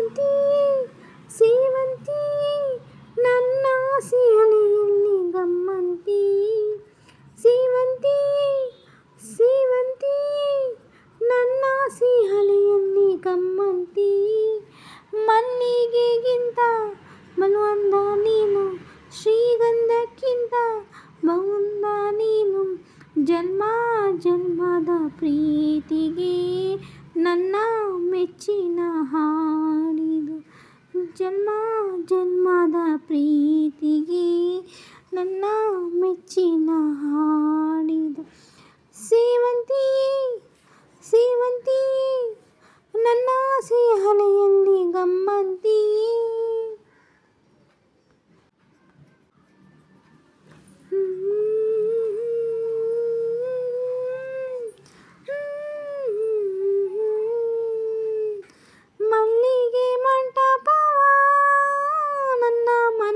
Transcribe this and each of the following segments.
ಸೇವಂತಿ ಸೇವಂತಿ ನನ್ನ ಸಿಹನೆಯಲ್ಲಿ ಗಮ್ಮಂತಿ ಸೇವಂತಿ ಸೇವಂತಿ ನನ್ನ ಸಿಹಲೆಯಲ್ಲಿ ಗಮ್ಮಂತಿ ಮಲ್ಲಿಗೆಗಿಂತ ಬಲವಂದ ನೀನು ಶ್ರೀಗಂಧಕ್ಕಿಂತ ಬಹುಂದ ನೀನು ಜನ್ಮ ಜನ್ಮದ ಪ್ರೀತಿಗೆ ನನ್ನ ಮೆಚ್ಚಿನ ಹಾಡಿದು ಜನ್ಮ ಜನ್ಮದ ಪ್ರೀತಿಗೆ ನನ್ನ ಮೆಚ್ಚಿನ ಹಾಡಿದು. ಸೇವಂತಿ ಸೇವಂತಿಯೇ ನನ್ನ ಸಿಹನೆಯಲ್ಲಿ ಗಮ್ಮಂತಿ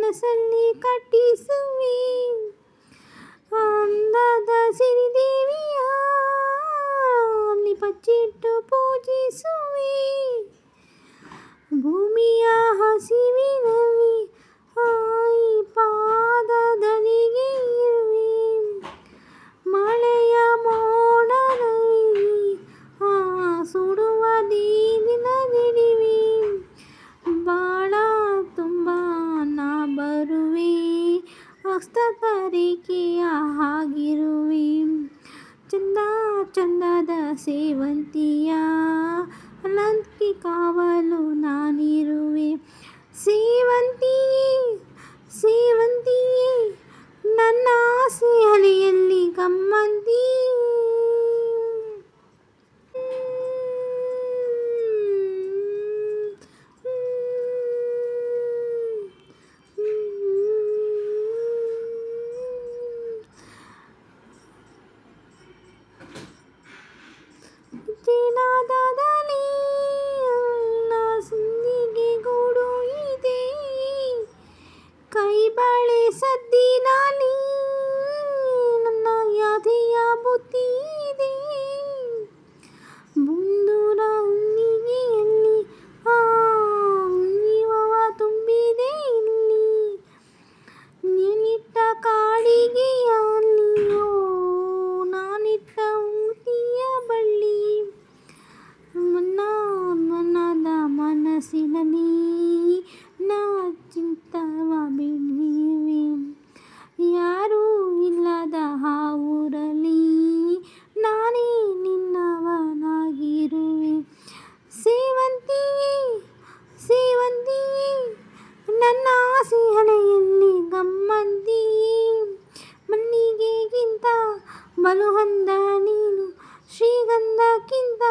ಮನಸ್ಸಲ್ಲಿ ಕಟ್ಟಿಸುವೆ ಅಂದದ ಸಿರಿದೇವಿಯ ಹಸ್ತತರಿಕೆಯ ಹಾಗಿರುವೆ ಚಂದ ಚಂದದ ಸೇವಂತಿಯ ಅಲಂಕಿ ಬಲು ಹಂದ ನೀನು ಶ್ರೀಗಂಧ ಕಿಂತ